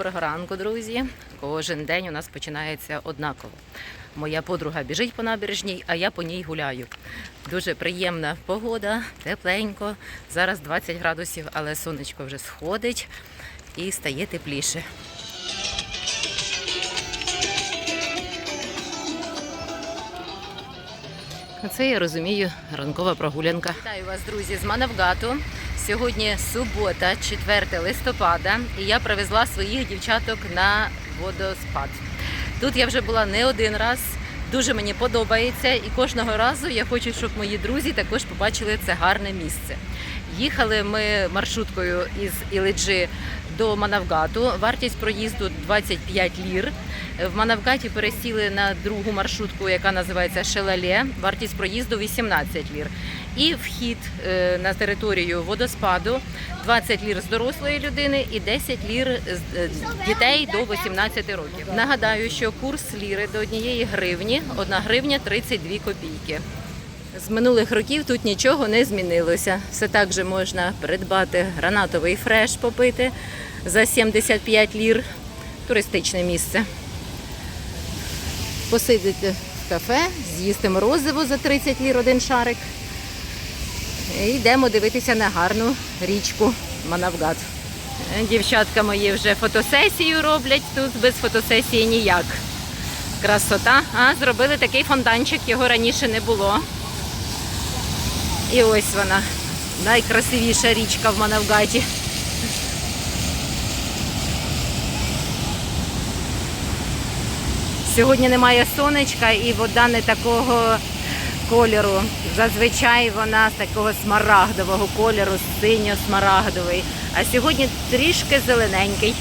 Доброго ранку, друзі. Кожен день у нас починається однаково. Моя подруга біжить по набережній, а я по ній гуляю. Дуже приємна погода, тепленько. Зараз 20 градусів, але сонечко вже сходить і стає тепліше. Це я розумію ранкова прогулянка. Вітаю вас, друзі, з Манавгату. Сьогодні субота, 4 листопада, і я привезла своїх дівчаток на водоспад. Тут я вже була не один раз. Дуже мені подобається, і кожного разу я хочу, щоб мої друзі також побачили це гарне місце. Їхали ми маршруткою із Ілиджи до Манавгату. Вартість проїзду 25 лір. В Манавгаті пересіли на другу маршрутку, яка називається Шелале. Вартість проїзду 18 лір. І вхід е, на територію водоспаду 20 лір з дорослої людини і 10 лір з е, дітей до 18 років. Нагадаю, що курс ліри до однієї гривні 1 гривня 32 копійки. З минулих років тут нічого не змінилося. Все так же можна придбати гранатовий фреш попити за 75 лір. Туристичне місце. Посидити в кафе, з'їсти морозиво за 30 лір один шарик. Йдемо дивитися на гарну річку Манавгат. Дівчатка мої вже фотосесію роблять тут, без фотосесії ніяк. Красота. А, зробили такий фонтанчик, його раніше не було. І ось вона, найкрасивіша річка в Манавгаті. Сьогодні немає сонечка і вода не такого кольору. Зазвичай вона з такого смарагдового кольору, синьо-смарагдовий. А сьогодні трішки зелененький.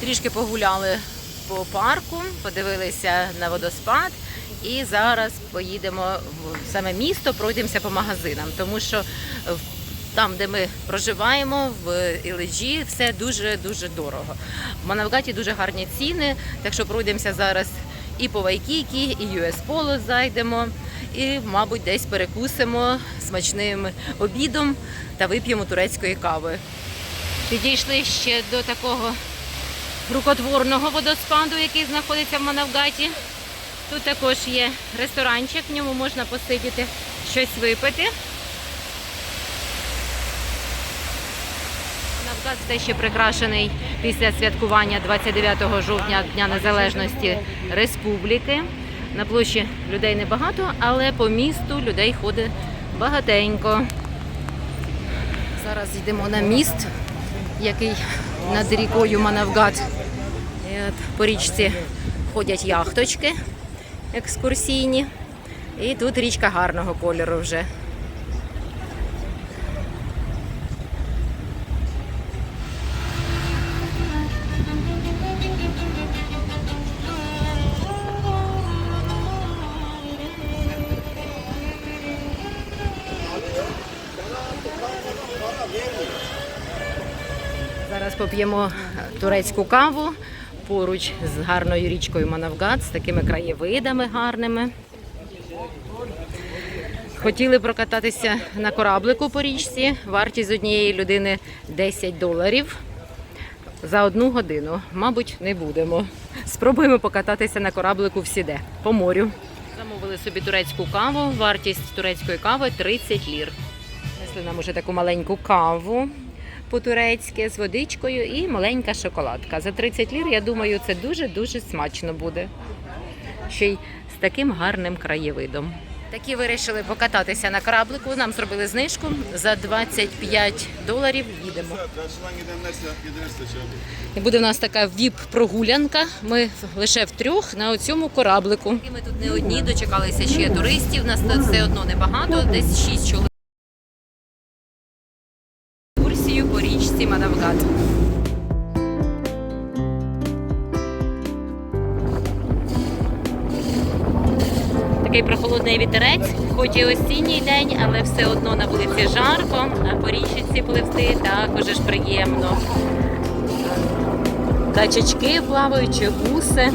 Трішки погуляли по парку, подивилися на водоспад. І зараз поїдемо в саме місто, пройдемося по магазинам, тому що там, де ми проживаємо, в Іледжі, все дуже дуже дорого. В Манавгаті дуже гарні ціни, так що пройдемося зараз і по Вайкікі, і US Polo зайдемо, і, мабуть, десь перекусимо смачним обідом та вип'ємо турецької кави. Підійшли ще до такого рукотворного водоспаду, який знаходиться в Манавгаті. Тут також є ресторанчик, в ньому можна посидіти, щось випити. Манавгат все ще прикрашений після святкування 29 жовтня Дня Незалежності Республіки. На площі людей небагато, але по місту людей ходить багатенько. Зараз йдемо на міст, який над рікою Манавгат. По річці ходять яхточки екскурсійні. І тут річка гарного кольору вже. Зараз поп'ємо турецьку каву поруч з гарною річкою Манавгат, з такими краєвидами гарними. Хотіли прокататися на кораблику по річці. Вартість однієї людини 10 доларів за одну годину. Мабуть, не будемо. Спробуємо покататися на кораблику в Сіде по морю. Замовили собі турецьку каву. Вартість турецької кави 30 лір. Несли нам уже таку маленьку каву по-турецьки з водичкою і маленька шоколадка. За 30 лір, я думаю, це дуже-дуже смачно буде. Ще й з таким гарним краєвидом. Такі вирішили покататися на кораблику. Нам зробили знижку за 25 доларів. Їдемо. І буде в нас така віп-прогулянка. Ми лише втрьох на цьому кораблику. І ми тут не одні, дочекалися ще туристів. Нас все одно небагато, десь 6 чоловік. Річці Такий прохолодний вітерець, хоч і осінній день, але все одно на вулиці жарко, а по річці пливти також ж приємно. качачки плаваючі, гуси.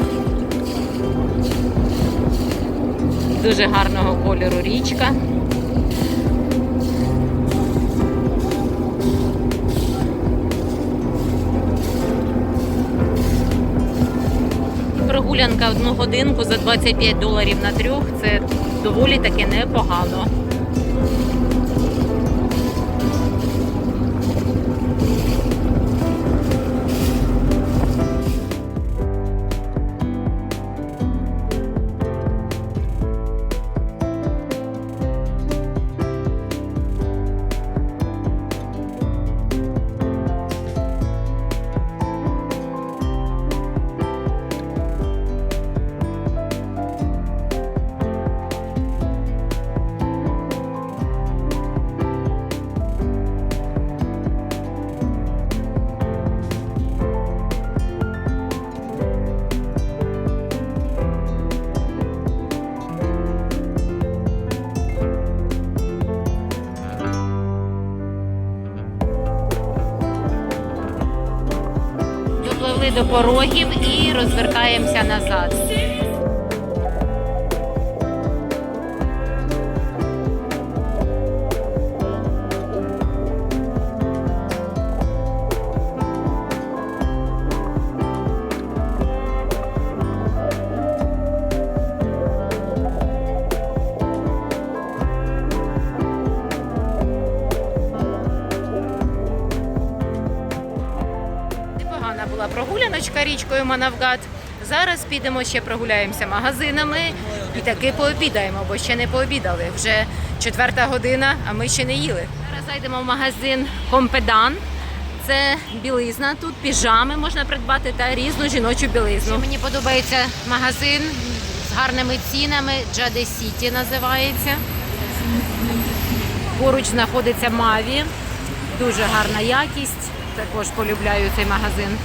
Дуже гарного кольору річка. Прогулянка одну годинку за 25 доларів на трьох це доволі таки непогано. До порогів і розвертаємося назад. Прогуляночка річкою Манавгат. Зараз підемо ще прогуляємося магазинами і таки пообідаємо, бо ще не пообідали. Вже четверта година, а ми ще не їли. Зараз зайдемо в магазин Компедан. Це білизна. Тут піжами можна придбати та різну жіночу білизну. Мені подобається магазин з гарними цінами. Джаде Сіті називається. Поруч знаходиться Маві. Дуже гарна якість. Також полюбляю цей магазин.